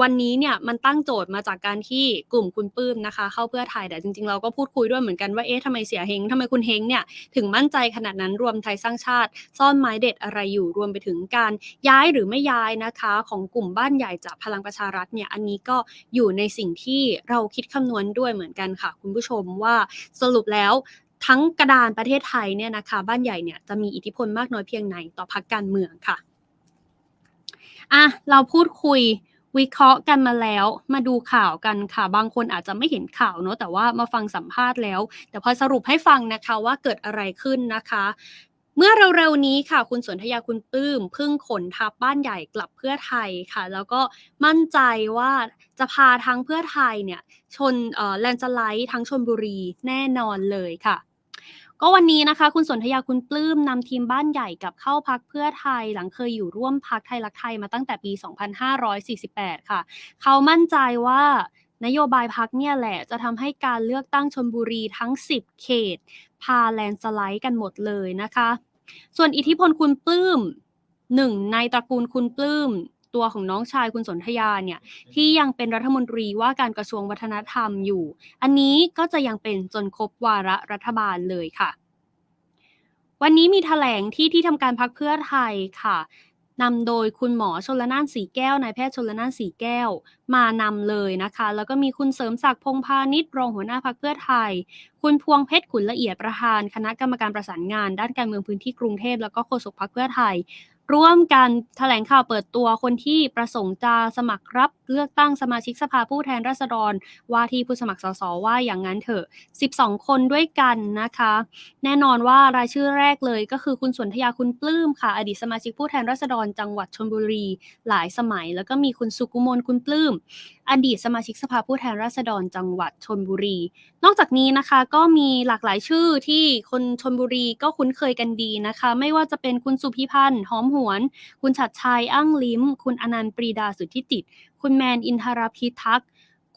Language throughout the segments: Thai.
วันนี้เนี่ยมันตั้งโจทย์มาจากการที่กลุ่มคุณปื้มนะคะ เข้าเพื่อไทยแต่จริงๆ เราก็พูดคุยด้วยเหมือนกันว่าเอ๊ะทำไมเสียเฮงทำไมคุณเฮงเนี่ยถึงมั่นใจขนาดนั้นรวมไทยสร้างชาติ ซ่อนไม้เด็ดอะไรอยู่รวมไปถึงการย้ายหรือไม่ย้ายนะคะ ของกลุ่มบ้านใหญ่จากพลังประชารัฐเนี่ยอันนี้ก็อยู่ในสิ่งที่เราคิดคำนวณด้วยเหมือนกันค่ะ คุณผู้ชมว่าสรุปแล้วทั้งกระดานประเทศไทยเนี่ยนะคะ บ้านใหญ่เนี่ยจะมีอิทธิพลมากน้อยเพียงไหนต่อพรรคการเมืองค่ะอะเราพูดคุย วิเคราะห์กันมาแล้ว มาดูข่าวกันค่ะ บางคนอาจจะไม่เห็นข่าวเนอะแต่ว่ามาฟังสัมภาษณ์แล้ว แต่พอสรุปให้ฟังนะคะว่าเกิดอะไรขึ้นนะคะ เมื่อเร็วๆนี้ค่ะ คุณสนธยาคุณปลื้มพิ่งขนทัพบ้านใหญ่กลับเพื่อไทยค่ะ แล้วก็มั่นใจว่าจะพาทั้งเพื่อไทยเนี่ยชนเอ่อแลนด์สไลด์ทั้งชนบุรีแน่นอนเลยค่ะ ก็วันนี้นะคะ คุณสนธยาคุณปลื้มนำทีมบ้านใหญ่กับเข้าพักเพื่อไทย หลังเคยอยู่ร่วมพักไทยรักไทยมาตั้งแต่ปี 2548 ค่ะ เขามั่นใจว่านโยบายพักเนี่ยแหละจะทำให้การเลือกตั้งชนบุรีทั้ง 10 เขต พาแลนสไลด์กันหมดเลยนะคะ ส่วนอิทธิพลคุณปลื้มหนึ่งในตระกูลคุณปลื้ม ตัวของน้องชายคุณสนธยาเนี่ยที่ยังเป็นรัฐมนตรีว่าการกระทรวงวัฒนธรรมอยู่ อันนี้ก็จะยังเป็นจนครบวาระรัฐบาลเลยค่ะ วันนี้มีแถลงที่ที่ทำการพักเพื่อไทยค่ะนำโดยคุณหมอชนละนานสีแก้วนายแพทย์ชนละนานสีแก้ว มานำเลยนะคะ แล้วก็มีคุณเสริมศักดิ์พงษ์พาณิชย์รองหัวหน้าพักเพื่อไทย คุณพวงเพชรขุนละเอียดประธาน คณะกรรมการประสานงาน ด้านการเมืองพื้นที่กรุงเทพแล้วก็โฆษกพักเพื่อไทย ร่วมกันแถลงข่าวเปิดตัวคนที่ประสงค์จะสมัครรับเลือกตั้งสมาชิกสภาผู้แทนราษฎร ว่าที่ผู้สมัครสสว่าอย่างนั้นเถอะ 12 คนด้วยกันนะคะ แน่นอนว่ารายชื่อแรกเลยก็คือคุณสนธยาคุณปลื้มค่ะ อดีตสมาชิกผู้แทนราษฎรจังหวัดชนบุรี หลายสมัย แล้วก็มีคุณสุกุมลคุณปลื้ม อดีตสมาชิกสภาผู้แทนราษฎรจังหวัดชนบุรี นอกจากนี้นะคะก็มีหลากหลายชื่อที่คนชนบุรีก็คุ้นเคยกันดีนะคะ ไม่ว่าจะเป็นคุณสุพิพันธ์หอมหวน คุณชัดชัยอ้างลิ้ม คุณอนันต์ปรีดาสุทธิจิต คุณแมนอินทรพิทักษ์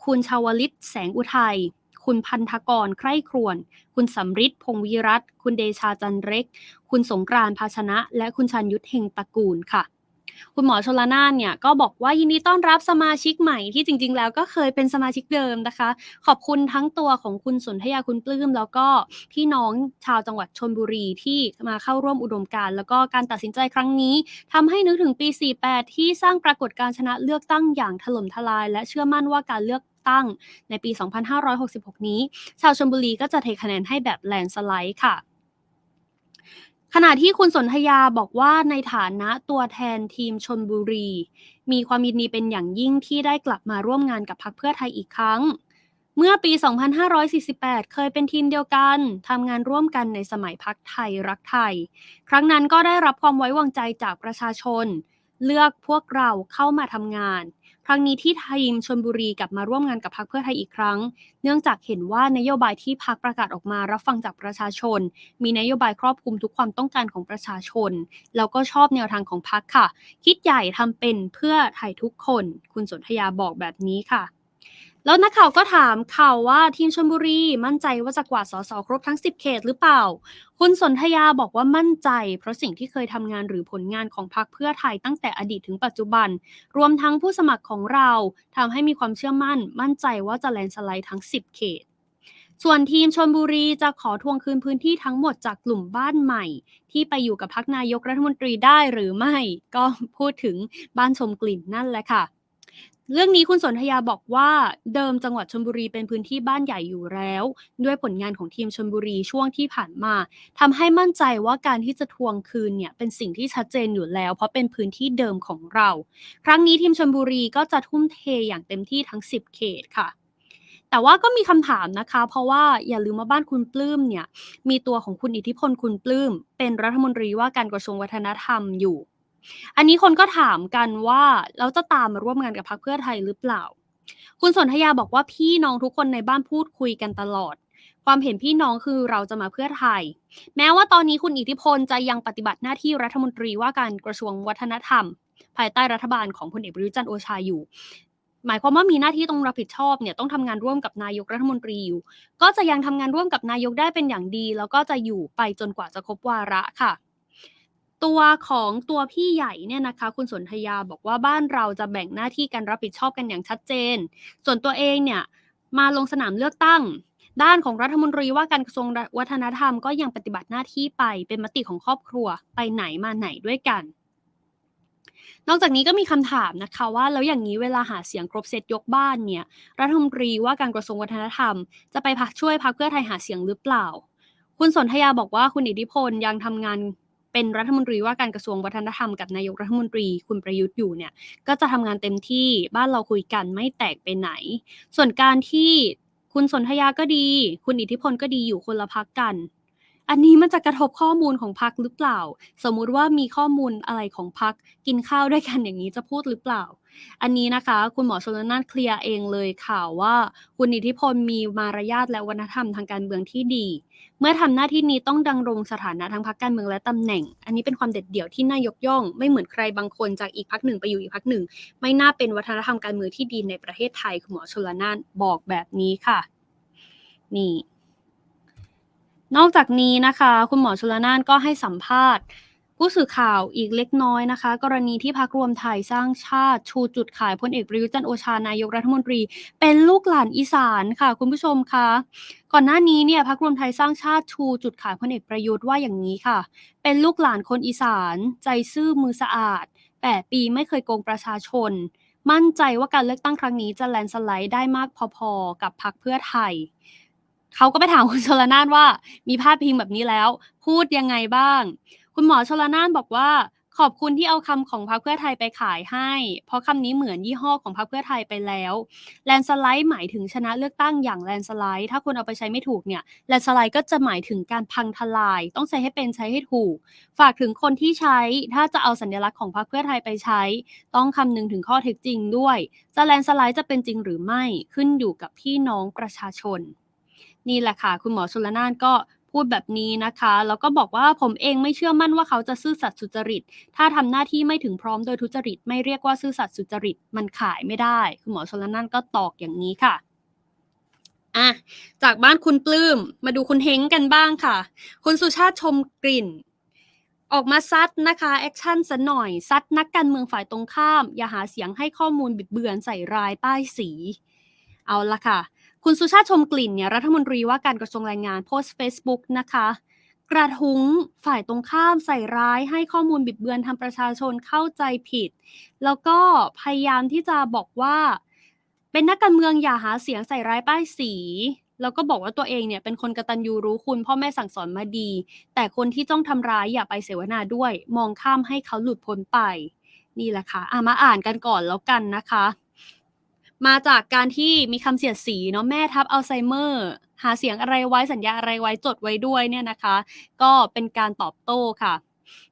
คุณชาวลิตแสงอุทัยคุณพันธกรใคร่ครวญคุณสำริดพงวิรัต คุณเดชาจันเร็ก คุณสงกรานภาชนะ และคุณชันยุทธเฮงตระกูลค่ะ คุณหมอชลนานเนี่ยก็บอกว่ายินดีต้อนรับสมาชิกใหม่ที่จริง ๆ แล้วก็เคยเป็นสมาชิกเดิมนะคะ ขอบคุณทั้งตัวของคุณสนธยาคุณปลื้ม แล้วก็พี่น้องชาวจังหวัดชนบุรีที่มาเข้าร่วมอุดมการ แล้วก็การตัดสินใจครั้งนี้ทำให้นึกถึงปี 48 ที่สร้างปรากฏการชนะเลือกตั้งอย่างถล่มทลาย และเชื่อมั่นว่าการเลือกตั้งในปี 2566 นี้ ชาวชลบุรีก็จะเทคะแนนให้แบบแลนสไลด์ค่ะ ขณะที่คุณสนธยาบอกว่าในฐานะตัวแทนทีมชนบุรี มีความยินดีเป็นอย่างยิ่งที่ได้กลับมาร่วมงานกับพรรคเพื่อไทยอีกครั้ง เมื่อปี 2548 เคยเป็นทีมเดียวกันทำงานร่วมกันในสมัยพักไทยรักไทย ครั้งนั้นก็ได้รับความไว้วางใจจากประชาชน เลือกพวกเราเข้ามาทำงาน รั้งนี้ที่ทีมชนบุรีกลับมาร่วมงานกับพรรคเพื่อไทยอีกครั้ง เนื่องจากเห็นว่านโยบายที่พรรคประกาศออกมารับฟังจากประชาชน มีนโยบายครอบคลุมทุกความต้องการของประชาชน แล้วก็ชอบแนวทางของพรรคค่ะ คิดใหญ่ทำเป็นเพื่อไทยทุกคน คุณสนธยาบอกแบบนี้ค่ะ แล้วนักข่าวก็ถามข่าวว่าทีมชลบุรีมั่นใจว่าจะกวาดสสครบทั้ง 10 เขตหรือเปล่า คุณสนธยาบอกว่ามั่นใจ เพราะสิ่งที่เคยทำงานหรือผลงานของพรรคเพื่อไทยตั้งแต่อดีตถึงปัจจุบัน รวมทั้งผู้สมัครของเราทำให้มีความเชื่อมั่น มั่นใจว่าจะแลนสไลด์ทั้ง 10 เขต ส่วนทีมชนบุรีจะขอทวงคืนพื้นที่ทั้งหมดจากกลุ่มบ้านใหม่ ที่ไปอยู่กับพักนายกรัฐมนตรีได้หรือไม่ ก็พูดถึงบ้านชมกลิ่นนั่นแหละค่ะ เรื่องนี้คุณสนธยาบอกว่าเดิมจังหวัดชลบุรีเป็นพื้นที่บ้านใหญ่อยู่แล้ว ด้วยผลงานของทีมชลบุรีช่วงที่ผ่านมาทำให้มั่นใจว่าการที่จะทวงคืนเนี่ยเป็นสิ่งที่ชัดเจนอยู่แล้ว เพราะเป็นพื้นที่เดิมของเรา ครั้งนี้ทีมชลบุรีก็จะทุ่มเทอย่างเต็มที่ทั้ง 10 เขตค่ะแต่ว่าก็มีคำถามนะคะ เพราะว่าอย่าลืมว่าบ้านคุณปลื้มเนี่ย มีตัวของคุณอิทธิพลคุณปลื้ม เป็นรัฐมนตรีว่าการกระทรวงวัฒนธรรมอยู่ อันนี้คนก็ถามกันว่าเราจะตามมาร่วมงานกับพรรคเพื่อไทยหรือเปล่า คุณสนธยาบอกว่าพี่น้องทุกคนในบ้านพูดคุยกันตลอด ความเห็นพี่น้องคือเราจะมาเพื่อไทย แม้ว่าตอนนี้คุณอิทธิพลจะยังปฏิบัติหน้าที่รัฐมนตรีว่าการกระทรวงวัฒนธรรม ภายใต้รัฐบาลของพลเอกประยุจันทร์โอชาอยู่ หมายความว่ามีหน้าที่ต้องรับผิดชอบเนี่ยต้องทำงานร่วมกับนายกรัฐมนตรีอยู่ ก็จะยังทำงานร่วมกับนายกได้เป็นอย่างดี แล้วก็จะอยู่ไปจนกว่าจะครบวาระค่ะ ตัวของตัวพี่ใหญ่เนี่ยนะคะ คุณสนธยาบอกว่าบ้านเราจะแบ่งหน้าที่การรับผิดชอบกันอย่างชัดเจน ส่วนตัวเองเนี่ยมาลงสนามเลือกตั้ง ด้านของรัฐมนตรีว่าการกระทรวงวัฒนธรรมก็ยังปฏิบัติหน้าที่ไปเป็นมติของครอบครัวไปไหนมาไหนด้วยกัน นอกจากนี้ก็มีคำถามนะคะว่าแล้วอย่างนี้เวลาหาเสียงครบเซตยกบ้านเนี่ยรัฐมนตรีว่าการกระทรวงวัฒนธรรม จะไปพักช่วยพักเพื่อไทยหาเสียงหรือเปล่า คุณสนธยาบอกว่าคุณอิทธิพลยังทำงาน เป็นรัฐมนตรีว่าการกระทรวงวัฒนธรรมกับนายกรัฐมนตรีคุณประยุทธ์อยู่เนี่ย ก็จะทำงานเต็มที่บ้านเราคุยกันไม่แตกไปไหน ส่วนการที่คุณสนธยาก็ดี คุณอิทธิพลก็ดีอยู่คนละพักกัน อันนี้มันจะกระทบข้อมูลของพักหรือเปล่า สมมุติว่ามีข้อมูลอะไรของพักกินข้าวด้วยกันอย่างนี้จะพูดหรือเปล่า อันนี้นะคะ คุณหมอชลนานเคลียร์เองเลยข่าวว่า คุณอิทธิพลมีมารยาทและวัฒนธรรมทางการเมืองที่ดี เมื่อทำหน้าที่นี้ต้องดังรงสถานะทางพรรคการเมืองและตำแหน่ง อันนี้เป็นความเด็ดเดี่ยวที่น่ายกย่อง ไม่เหมือนใครบางคนจากอีกพักหนึ่งไปอยู่อีกพักหนึ่ง ไม่น่าเป็นวัฒนธรรมการเมืองที่ดีในประเทศไทยคุณหมอชลนานบอกแบบนี้ค่ะ นี่ นอกจากนี้นะคะ คุณหมอชลนานก็ให้สัมภาษณ์ ผู้สื่อข่าวอีกเล็กน้อยนะคะ กรณีที่พักรวมไทยสร้างชาติชูจุดขายพลเอกประยุทธ์จันโอชานายกรัฐมนตรี เป็นลูกหลานอีสานค่ะ คุณผู้ชมคะก่อนหน้านี้เนี่ยพักรวมไทยสร้างชาติชูจุดขายพลเอกประยุทธ์ว่าอย่างนี้ค่ะ เป็นลูกหลานคนอีสาน ใจซื่อมือสะอาดแปดปีไม่เคยโกงประชาชน มั่นใจว่าการเลือกตั้งครั้งนี้จะแลนสไลด์ได้มากพอๆ กับพักเพื่อไทย เขาก็ไปถามคุณชลนานว่า มีภาพพิงแบบนี้แล้ว พูดยังไงบ้าง คุณหมอชลนานบอกว่าขอบคุณที่เอาคำของพรรคเพื่อไทยไปขายให้ เพราะคำนี้เหมือนยี่ห้อของพรรคเพื่อไทยไปแล้ว แลนสไลด์หมายถึงชนะเลือกตั้งอย่างแลนสไลด์ ถ้าคุณเอาไปใช้ไม่ถูกเนี่ย แลนสไลด์ก็จะหมายถึงการพังทลาย ต้องใช้ให้เป็นใช้ให้ถูก ฝากถึงคนที่ใช้ ถ้าจะเอาสัญลักษณ์ของพรรคเพื่อไทยไปใช้ ต้องคำนึงถึงข้อเท็จจริงด้วย จะแลนสไลด์จะเป็นจริงหรือไม่ ขึ้นอยู่กับพี่น้องประชาชน นี่แหละค่ะ คุณหมอชลนานก็พูดแบบนี้นะคะ แล้วก็บอกว่าผมเองไม่เชื่อมั่นว่าเขาจะซื่อสัตย์สุจริต ถ้าทำหน้าที่ไม่ถึงพร้อมโดยทุจริต ไม่เรียกว่าซื่อสัตย์สุจริต มันขายไม่ได้ คุณหมอชลนานก็ตอกอย่างนี้ค่ะอะจากบ้านคุณปลื้มมาดูคุณเฮงกันบ้างค่ะ คุณสุชาติชมกลิ่น ออกมาซัดนะคะแอคชั่นซะหน่อยซัดนักการเมืองฝ่ายตรงข้าม อย่าหาเสียงให้ข้อมูลบิดเบือนใส่รายป้ายสี เอาละค่ะ คุณสุชาติชมกลิ่นเนี่ยรัฐมนตรีว่าการกระทรวงแรงงานโพสต์ Facebook นะคะ กระทุ้งฝ่ายตรงข้ามใส่ร้ายให้ข้อมูลบิดเบือนทำประชาชนเข้าใจผิด แล้วก็พยายามที่จะบอกว่า เป็นนักการเมืองอย่าหาเสียงใส่ร้ายป้ายสีแล้วก็บอกว่าตัวเองเนี่ยเป็นคนกระตัญญูรู้คุณพ่อแม่สั่งสอนมาดี แต่คนที่จ้องทำร้ายอย่าไปเสวนาด้วย มองข้ามให้เขาหลุดพ้นไป นี่แหละค่ะอะมาอ่านกันก่อนแล้วกันนะคะ มาจากการที่มีคำเสียดสีเนาะแม่ทับอัลไซเมอร์หาเสียงอะไรไว้สัญญาอะไรไว้จดไว้ด้วยเนี่ยนะคะ ก็เป็นการตอบโต้ค่ะ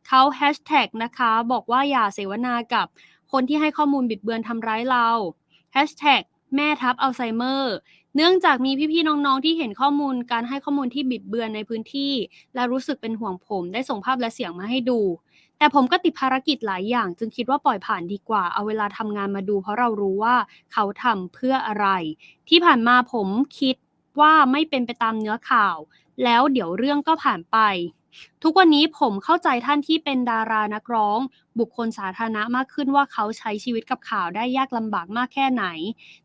เขาแฮชแท็กนะคะบอกว่าอย่าเสวนากับคนที่ให้ข้อมูลบิดเบือนทำร้ายเราแฮชแท็กแม่ทับอัลไซเมอร์เนื่องจากมีพี่ๆน้องๆที่เห็นข้อมูลการให้ข้อมูลที่บิดเบือนในพื้นที่ และรู้สึกเป็นห่วงผม ได้ส่งภาพและเสียงมาให้ดู แต่ผมก็ติดภารกิจหลายอย่าง จึงคิดว่าปล่อยผ่านดีกว่า เอาเวลาทำงานมาดู เพราะเรารู้ว่าเขาทำเพื่ออะไร ที่ผ่านมาผมคิดว่าไม่เป็นไปตามเนื้อข่าว แล้วเดี๋ยวเรื่องก็ผ่านไป ทุกวันนี้ผมเข้าใจท่านที่เป็นดารานักร้อง บุคคลสาธารณะมากขึ้นว่าเขาใช้ชีวิตกับข่าวได้ยากลำบากมากแค่ไหน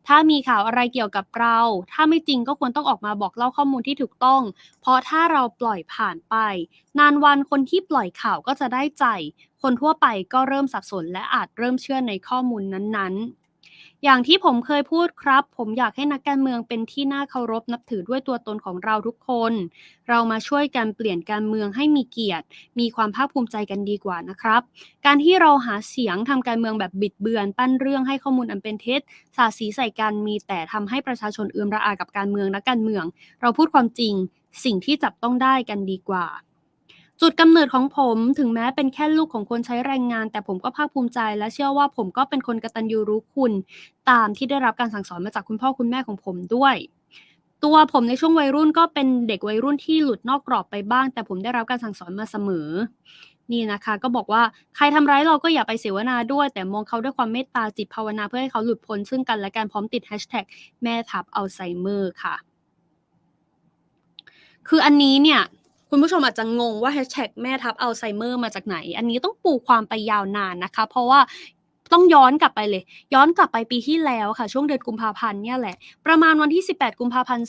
ถ้ามีข่าวอะไรเกี่ยวกับเรา ถ้าไม่จริงก็ควรต้องออกมาบอกเล่าข้อมูลที่ถูกต้อง เพราะถ้าเราปล่อยผ่านไป นานวันคนที่ปล่อยข่าวก็จะได้ใจ คนทั่วไปก็เริ่มสับสนและอาจเริ่มเชื่อในข้อมูลนั้นๆ อย่างที่ผมเคยพูดครับ ผมอยากให้นักการเมืองเป็นที่น่าเคารพนับถือด้วยตัวตนของเราทุกคน เรามาช่วยกันเปลี่ยนการเมืองให้มีเกียรติ มีความภาคภูมิใจกันดีกว่านะครับ การที่เราหาเสียงทำการเมืองแบบบิดเบือน ปั้นเรื่องให้ข้อมูลอันเป็นเท็จ สาสีใส่กันมีแต่ทำให้ประชาชนเอือมระอากับการเมืองนักการเมือง เราพูดความจริง สิ่งที่จับต้องได้กันดีกว่า จุดกำเนิดของผมถึงแม้เป็นแค่ลูกของคนใช้แรงงาน แต่ผมก็ภาคภูมิใจ และเชื่อว่าผมก็เป็นคนกตัญญูรู้คุณ ตามที่ได้รับการสั่งสอนมาจากคุณพ่อคุณแม่ของผมด้วย ตัวผมในช่วงวัยรุ่นก็เป็นเด็กวัยรุ่นที่หลุดนอกกรอบไปบ้าง แต่ผมได้รับการสั่งสอนมาเสมอ นี่นะคะ ก็บอกว่าใครทำร้ายเราก็อย่าไปเสวนาด้วย แต่มองเขาด้วยความเมตตาจิตภาวนาเพื่อให้เขาหลุดพ้นซึ่งกันและการพร้อมติดแฮชแท็กแม่ทับอัลไซเมอร์ค่ะ คืออันนี้เนี่ย คุณผู้ชมอาจจะงงว่าแฮชแท็กแม่ทัพอัลไซเมอร์มาจากไหน อันนี้ต้องปูความไปยาวนานนะคะ เพราะว่าต้องย้อนกลับไปเลย ย้อนกลับไปปีที่แล้วค่ะ ช่วงเดือนกุมภาพันธ์เนี่ยแหละ ประมาณวันที่ 18 กุมภาพันธ์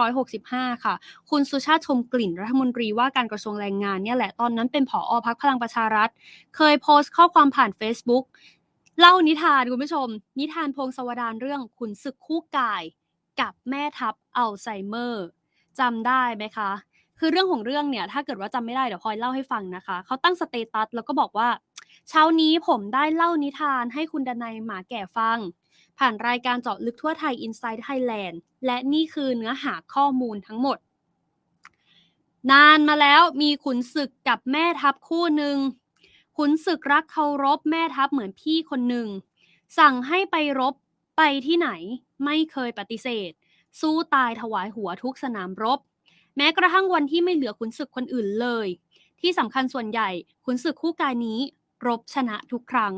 2565 ค่ะ คุณสุชาติชมกลิ่นรัฐมนตรีว่าการกระทรวงแรงงานเนี่ยแหละ ตอนนั้นเป็นผออพักพลังประชารัฐ เคยโพสต์ข้อความผ่าน Facebook เล่านิทานคุณผู้ชม นิทานพงศาวดารเรื่องขุนศึกคู่กาย กับแม่ทัพอัลไซเมอร์จำได้ไหมคะ คือเรื่องของเรื่องเนี่ย ถ้าเกิดว่าจำไม่ได้เดี๋ยวพลอยเล่าให้ฟังนะคะ เขาตั้งสเตตัสแล้วก็บอกว่า เช้านี้ผมได้เล่านิทานให้คุณดนัยหมาแก่ฟัง ผ่านรายการเจาะลึกทั่วไทย Inside Thailand และนี่คือเนื้อหาข้อมูลทั้งหมด นานมาแล้วมีขุนศึกกับแม่ทัพคู่หนึ่งขุนศึกรักเคารพแม่ทัพเหมือนพี่คนหนึ่ง สั่งให้ไปรบไปที่ไหนไม่เคยปฏิเสธ สู้ตายถวายหัวทุกสนามรบ แม้กระทั่งวันที่ไม่เหลือขุนศึกคนอื่นเลย ที่สำคัญส่วนใหญ่ขุนศึกคู่กายนี้รบชนะทุกครั้ง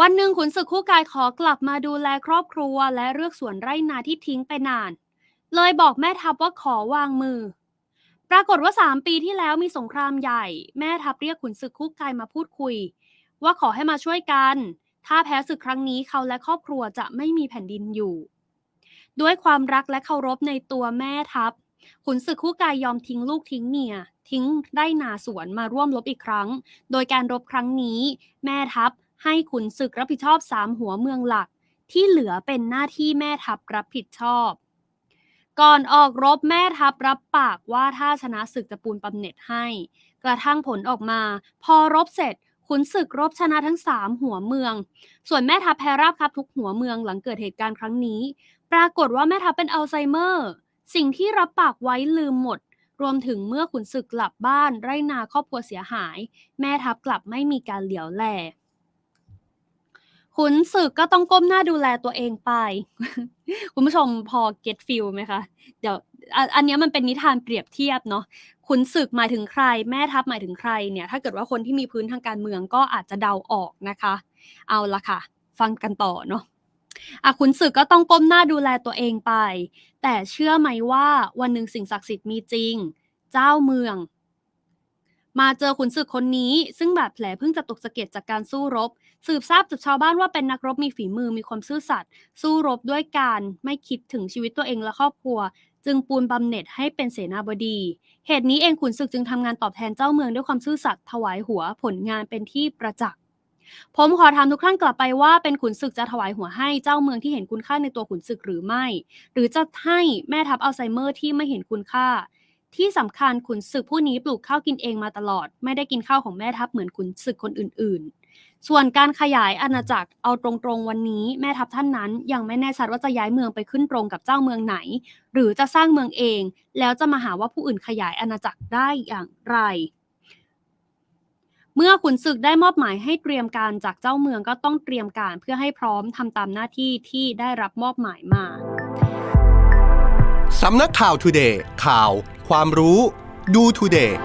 วันหนึ่งขุนศึกคู่กายขอกลับมาดูแลครอบครัวและเลือกสวนไร่นาที่ทิ้งไปนาน เลยบอกแม่ทัพว่าขอวางมือ ปรากฏว่าสามปีที่แล้วมีสงครามใหญ่ แม่ทัพเรียกขุนศึกคู่กายมาพูดคุย ว่าขอให้มาช่วยกัน ถ้าแพ้ศึกครั้งนี้เขาและครอบครัวจะไม่มีแผ่นดินอยู่ ด้วยความรักและเคารพในตัวแม่ทัพ ขุนศึกคู่กายยอมทิ้งลูกทิ้งเมีย ทิ้งไร่นาสวนมาร่วมรบอีกครั้ง โดยการรบครั้งนี้ แม่ทัพให้ขุนศึกรับผิดชอบสามหัวเมืองหลัก ที่เหลือเป็นหน้าที่แม่ทัพรับผิดชอบ ก่อนออกรบแม่ทัพรับปากว่าถ้าชนะศึกจะปูนบำเหน็จให้ กระทั่งผลออกมา พอรบเสร็จขุนศึกรบชนะทั้งสามหัวเมือง ส่วนแม่ทัพแพ้ราบครับทุกหัวเมืองหลังเกิดเหตุการณ์ครั้งนี้ ปรากฏว่าแม่ทัพเป็นอัลไซเมอร์ สิ่งที่รับปากไว้ลืมหมด รวมถึงเมื่อขุนศึกกลับบ้านไร่นาครอบครัวเสียหาย แม่ทัพกลับไม่มีการเหลียวแลขุนศึกก็ต้องก้มหน้าดูแลตัวเองไป คุณผู้ชมพอ get feel ไหมคะ เดี๋ยวอันนี้มันเป็นนิทานเปรียบเทียบเนาะขุนศึกหมายถึงใคร แม่ทัพหมายถึงใครเนี่ยถ้าเกิดว่าคนที่มีพื้นทางการเมืองก็อาจจะเดาออกนะคะ เอาละค่ะ ฟังกันต่อเนาะ อะขุนศึกก็ต้องก้มหน้าดูแลตัวเองไป แต่เชื่อไหมว่าวันหนึ่งสิ่งศักดิ์สิทธิ์มีจริง เจ้าเมือง มาเจอขุนศึกคนนี้ ซึ่งบาดแผลเพิ่งจะตกสะเก็ดจากการสู้รบ สืบทราบจากชาวบ้านว่าเป็นนักรบมีฝีมือมีความซื่อสัตย์สู้รบด้วยการไม่คิดถึงชีวิตตัวเองและครอบครัว จึงปูนบำเหน็จให้เป็นเสนาบดี เหตุนี้เองขุนศึกจึงทำงานตอบแทนเจ้าเมืองด้วยความซื่อสัตย์ถวายหัวผลงานเป็นที่ประจักษ์ ผมขอถามทุกท่านกลับไปว่าเป็นขุนศึกจะถวายหัวให้เจ้าเมืองที่เห็นคุณค่าในตัวขุนศึกหรือไม่ หรือจะให้แม่ทัพอัลไซเมอร์ที่ไม่เห็นคุณค่า ที่สำคัญขุนศึกผู้นี้ปลูกข้าวกินเองมาตลอด ไม่ได้กินข้าวของแม่ทัพเหมือนขุนศึกคนอื่น ๆ ส่วนการขยายอาณาจักรเอาตรงๆวันนี้แม่ทัพท่านนั้น ยังไม่แน่ชัดว่าจะย้ายเมืองไปขึ้นตรงกับเจ้าเมืองไหน หรือจะสร้างเมืองเอง แล้วจะมาหาว่าผู้อื่นขยายอาณาจักรได้อย่างไร เมื่อขุนศึกได้มอบหมายให้เตรียมการจากเจ้าเมืองก็ต้องเตรียมการเพื่อให้พร้อมทำตามหน้าที่ที่ได้รับมอบหมายมา สำนักข่าวทูเดย์ข่าว ความรู้ ดูทูเดย์